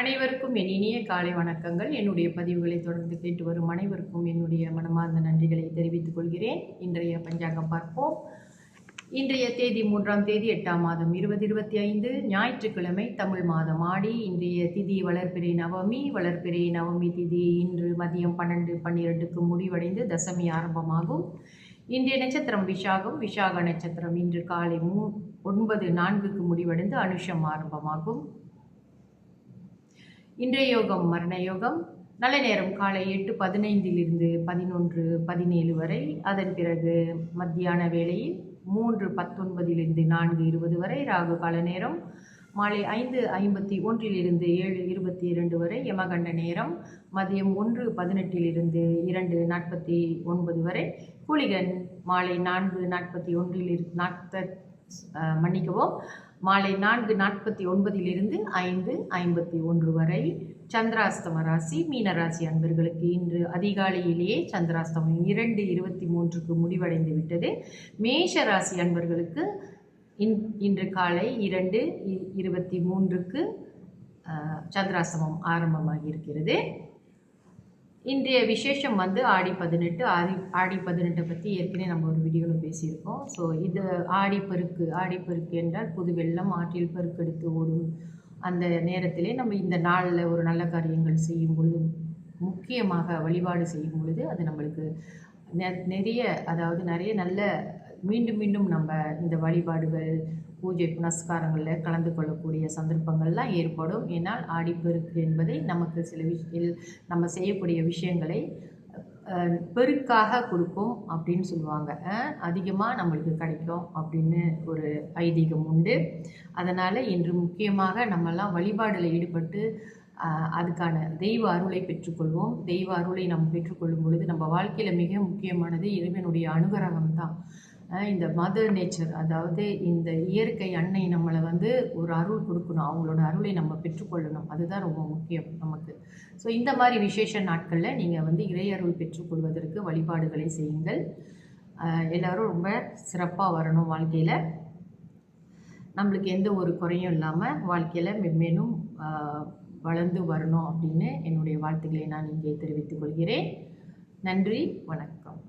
அனைவருக்கும் என் இனிய காலை வணக்கங்கள். என்னுடைய பதிவுகளை தொடர்ந்து கேட்டு வரும் அனைவருக்கும் என்னுடைய மனமார்ந்த நன்றிகளை தெரிவித்துக் கொள்கிறேன். இன்றைய பஞ்சாங்கம் பார்ப்போம். இன்றைய தேதி மூன்றாம் தேதி எட்டாம் மாதம் இருபது இருபத்தி ஐந்து ஞாயிற்றுக்கிழமை தமிழ் மாதம் ஆடி. இன்றைய திதி வளர்பிறை நவமி. வளர்பிறை நவமி திதி இன்று மதியம் பன்னெண்டு பன்னிரெண்டுக்கு முடிவடைந்து தசமி ஆரம்பமாகும். இன்றைய நட்சத்திரம் விஷாகம் விஷாக நட்சத்திரம் இன்று காலை மூ ஒன்பது நான்குக்கு முடிவடைந்து அனுஷம் ஆரம்பமாகும். இன்றைய யோகம் மரண யோகம் நல்ல நேரம் காலை எட்டு பதினைந்திலிருந்து பதினொன்று பதினேழு வரை. அதன் பிறகு மத்தியான வேளையில் மூன்று பத்தொன்பதிலிருந்து நான்கு இருபது வரை. ராகு கால நேரம் மாலை ஐந்து ஐம்பத்தி ஒன்றிலிருந்து ஏழு இருபத்தி இரண்டு வரை. யமகண்ட நேரம் மதியம் ஒன்று பதினெட்டிலிருந்து இரண்டு நாற்பத்தி ஒன்பது வரை. குளிகன் மாலை நான்கு நாற்பத்தி ஒன்றில் நாற்ப மன்னிக்கவும் மாலை நான்கு நாற்பத்தி ஒன்பதிலிருந்து ஐந்து ஐம்பத்தி ஒன்று வரை சந்திராஸ்தம ராசி மீனராசி அன்பர்களுக்கு இன்று அதிகாலையிலேயே சந்திராஸ்தமம் இரண்டு இருபத்தி மூன்றுக்கு முடிவடைந்து விட்டது. மேஷ ராசி அன்பர்களுக்கு இன் இன்று காலை இரண்டு இ- இருபத்தி மூன்றுக்கு சந்திராஸ்தமம் ஆரம்பமாகி இருக்கிறது இன்றைய விசேஷம் வந்து ஆடி பதினெட்டு. ஆடி ஆடி பதினெட்டை பற்றி ஏற்கனவே நம்ம ஒரு வீடியோவில் பேசியிருக்கோம். ஸோ இது ஆடிப்பெருக்கு ஆடிப்பெருக்கு என்றால் புது வெள்ளம் ஆற்றில் பெருக்கெடுத்து ஓடும் அந்த நேரத்திலே நம்ம இந்த நாளில் ஒரு நல்ல காரியங்கள் செய்யும் பொழுது முக்கியமாக வழிபாடு செய்யும் பொழுது அது நம்மளுக்கு நெ- நிறைய அதாவது நிறைய நல்ல மீண்டும் மீண்டும் நம்ம இந்த வழிபாடுகள் பூஜை புனஸ்காரங்களில் கலந்து கொள்ளக்கூடிய சந்தர்ப்பங்கள்லாம் ஏற்படும். ஏன்னால் ஆடிப்பெருக்கு என்பதை நமக்கு சில விஷயங்கள் நம்ம செய்யக்கூடிய விஷயங்களை பெருக்காக கொடுக்கும் அப்படின்னு சொல்லுவாங்க. அதிகமாக நம்மளுக்கு கிடைக்கும் அப்படின்னு ஒரு ஐதீகம் உண்டு. அதனால் இன்று முக்கியமாக நம்மெல்லாம் வழிபாடில் ஈடுபட்டு அதுக்கான தெய்வ அருளை பெற்றுக்கொள்வோம். தெய்வ அருளை நம்ம பெற்றுக்கொள்ளும் பொழுது நம்ம வாழ்க்கையில் மிக முக்கியமானது இறைவனுடைய அனுகிரகம் தான் இந்த மதர் நேச்சர் அதாவது இந்த இயற்கை அன்னை நம்மளை வந்து ஒரு அருள் கொடுக்கணும். அவங்களோட அருளை நம்ம பெற்றுக்கொள்ளணும். அதுதான் ரொம்ப முக்கியம் நமக்கு. ஸோ இந்த மாதிரி விசேஷ நாட்களில் நீங்கள் வந்து இறை அருள் பெற்றுக்கொள்வதற்கு வழிபாடுகளை செய்யுங்கள். எல்லோரும் ரொம்ப சிறப்பாக வரணும் வாழ்க்கையில். நம்மளுக்கு எந்த ஒரு குறையும் இல்லாமல் வாழ்க்கையில் மென்மேலும் வளர்ந்து வரணும் அப்படின்னு என்னுடைய வாழ்த்துக்களை நான் இங்கே தெரிவித்துக் கொள்கிறேன். நன்றி வணக்கம்.